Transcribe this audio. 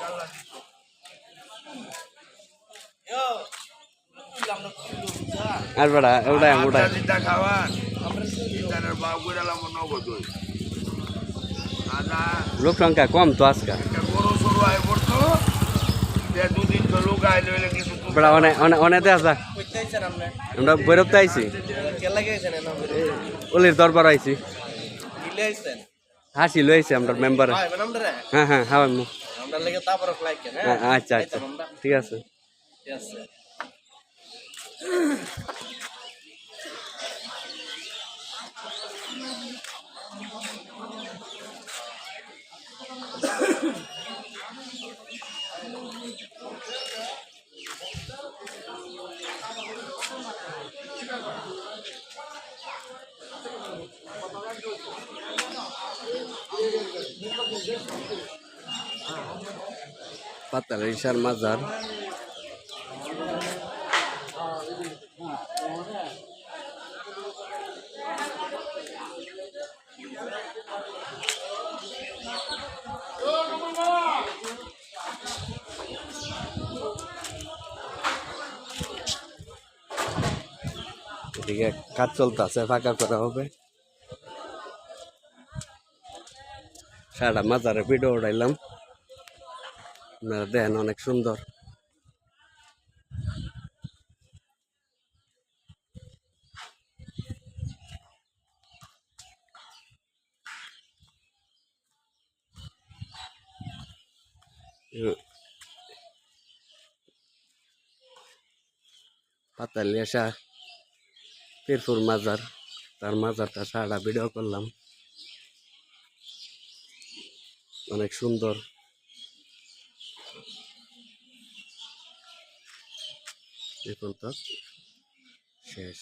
Gracias. আর বেড়া ওটাই ওটাই চিন্তা গুড়ালাম নগদ লোক সংখ্যা কম তো আজকে। একটা গরু সরু আয় পড়তো দুদিন তো লোক আয় লইলে কিছু বেড়া অনেক অনেক অনেক আসা। আমরা বৈরবতে আইছি। ওলির দরবার আইছি। হাসি লই আমরা মেম্বারে। হ্যাঁ হ্যাঁ হ্যাঁ? হ্যাঁ আচ্ছা আচ্ছা। ঠিক আছে। পাতাল ঈশার মাজার এদিকে কাজ চলতেছে ফাঁকা করা হবে। সারা মাজারে ভিডিও উড়াইলাম আপনারা অনেক সুন্দর। পাতালিয়াশা পিরপুর মাজার তার মাজারটা সারা ভিডিও করলাম। অনেক সুন্দর। দেখুন তো শেষ।